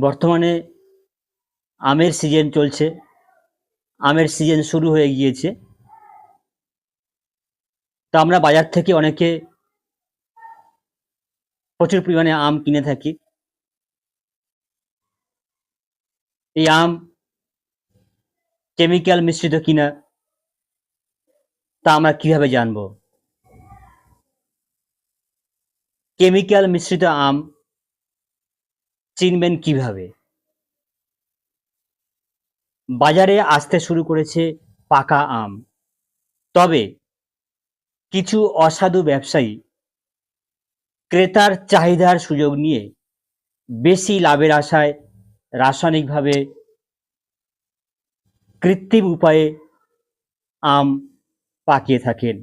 বর্তমানে আমের সিজন চলছে। আমের সিজন শুরু হয়ে গিয়েছে। তা আমরা বাজার থেকে অনেকে প্রচুর পরিমাণে আম কিনে থাকি। এই আম কেমিক্যাল মিশ্রিত কিনা তা আমরা কীভাবে জানব? কেমিক্যাল মিশ্রিত আম চিনবেন কীভাবে? বাজারে আসতে শুরু করেছে পাকা আম। তবে কিছু অসাধু ব্যবসায়ী ক্রেতার চাহিদার সুযোগ নিয়ে বেশি লাভের আশায় রাসায়নিকভাবে কৃত্রিম উপায়ে আম পাকিয়ে থাকেন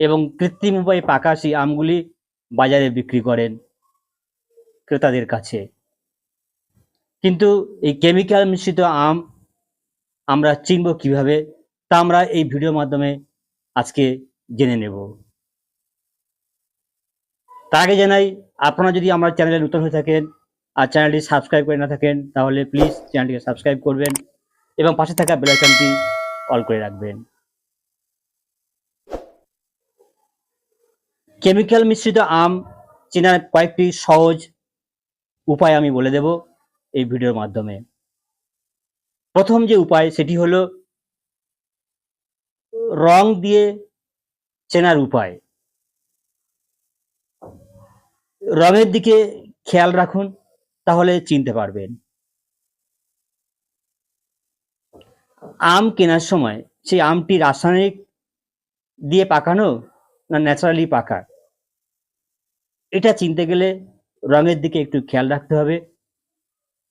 এবং কৃত্রিম উপায়ে পাকা সেই আমগুলি বাজারে বিক্রি করেন ক্রেতাদের কাছে। কিন্তু এই কেমিক্যাল মিশ্রিত আম আমরা চিনব কীভাবে, তা আমরা এই ভিডিওর মাধ্যমে আজকে জেনে নেব। তার আগে জানাই, আপনারা যদি আমার চ্যানেলে নতুন হয়ে থাকেন আর চ্যানেলটি সাবস্ক্রাইব করে না থাকেন, তাহলে প্লিজ চ্যানেলটিকে সাবস্ক্রাইব করবেন এবং পাশে থাকা বেল আইকনটি অল করে রাখবেন। কেমিক্যাল মিশ্রিত আম চেনার কয়েকটি সহজ উপায় আমি বলে দেব। এই ভিডিওর মাধ্যমে। প্রথম যে উপায়, সেটি হলো রং দিয়ে চেনার উপায়। রঙের দিকে খেয়াল রাখুন, তাহলে চিনতে পারবেন। আম কেনার সময়, সেই আমটি রাসায়নিক দিয়ে পাকানো না ন্যাচারালি পাকা? এটা চিনতে গেলে রঙের দিকে একটু খেয়াল রাখতে হবে।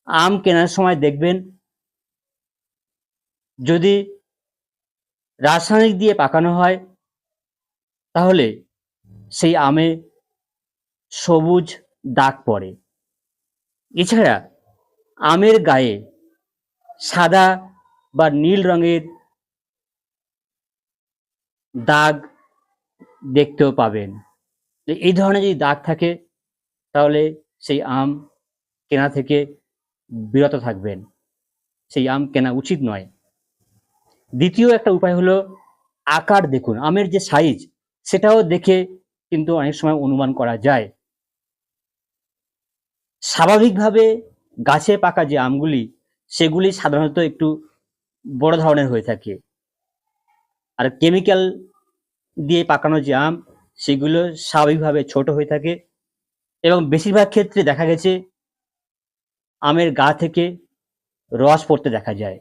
আম কেনার সময় দেখবেন যদি রাসায়নিক দিয়ে পাকানো হয়, তাহলে সেই আমে সবুজ দাগ পড়ে। এছাড়া আমের গায়ে সাদা বা নীল রঙের দাগ দেখতেও পাবেন। এই ধরনের যদি দাগ থাকে, তাহলে সেই আম কেনা থেকে বিরত থাকবেন। সেই আম কেনা উচিত নয়। দ্বিতীয় একটা উপায় হলো আকার দেখুন, আমের যে সাইজ সেটাও দেখে কিন্তু অনেক সময় অনুমান করা যায়। স্বাভাবিকভাবে গাছে পাকা যে আমগুলি, সেগুলি সাধারণত একটু বড় ধরনের হয়ে থাকে। আর কেমিক্যাল দিয়ে পাকানো যে আম, সেগুলো স্বাভাবিকভাবে ছোট হয়ে থাকে এবং বেশিরভাগ ক্ষেত্রে দেখা গেছে আমের গা থেকে রস পড়তে দেখা যায়।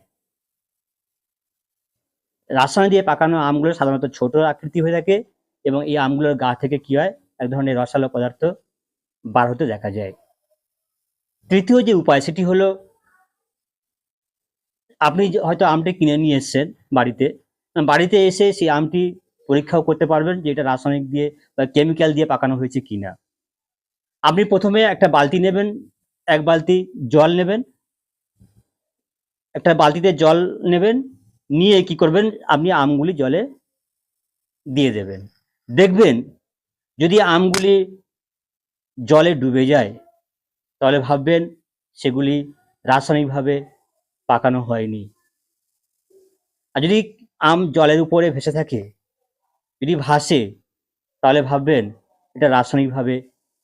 রাসায়নিক দিয়ে পাকানো আমগুলো সাধারণত ছোট আকৃতি হয়ে থাকে এবং এই আমগুলোর গা থেকে কি হয়? এক ধরনের রসালো পদার্থ বার হতে দেখা যায়। তৃতীয় যে উপায়, সেটি হলো আপনি হয়তো আমটি কিনে নিয়ে এসছেন বাড়িতে। বাড়িতে এসে সেই আমটি পরীক্ষাও করতে পারবেন যে এটা রাসায়নিক দিয়ে বা কেমিক্যাল দিয়ে পাকানো হয়েছে কিনা। আপনি প্রথমে একটা বালতি নেবেন এক বালতি জল নেবেন। একটা বালতিতে জল নেবেন। নিয়ে কি করবেন? আপনি আমগুলি জলে দিয়ে দেবেন। দেখবেন, যদি আমগুলি জলে ডুবে যায়, তাহলে ভাববেন সেগুলি রাসায়নিকভাবে পাকানো হয়নি। আর যদি আম জলের উপরে ভেসে থাকে, যদি ভাসে, তাহলে ভাববেন এটা রাসায়নিকভাবে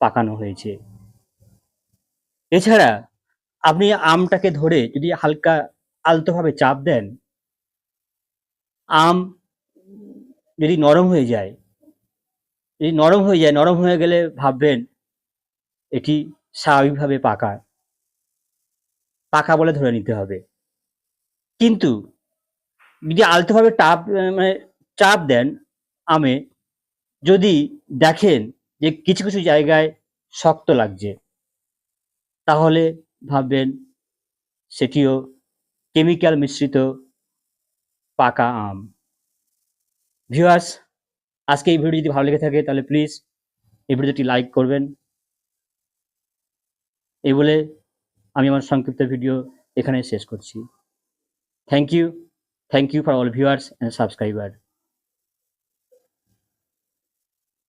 পাকানো হয়েছে। এছাড়া আপনি আমটাকে ধরে যদি হালকা আলতোভাবে চাপ দেন, আম যদি নরম হয়ে যায়, যদি নরম হয়ে যায়, নরম হয়ে গেলে ভাববেন এটি স্বাভাবিকভাবে পাকা। পাকা বলে ধরে নিতে হবে। কিন্তু যদি আলতোভাবে টাপ মানে চাপ দেন আমে, যদি দেখেন যে কিছু কিছু জায়গায় শক্ত লাগছে তাহলে ভাববেন সেটিও কেমিক্যাল মিশ্রিত পাকা আম। ভিউয়ার্স, আজকে এই ভিডিও যদি ভালো লেগে থাকে, তাহলে প্লিজ এই ভিডিওটি লাইক করবেন। এই বলে আমি আমার সংক্ষিপ্ত ভিডিও এখানে শেষ করছি। Thank you thank you for all viewers and subscriber.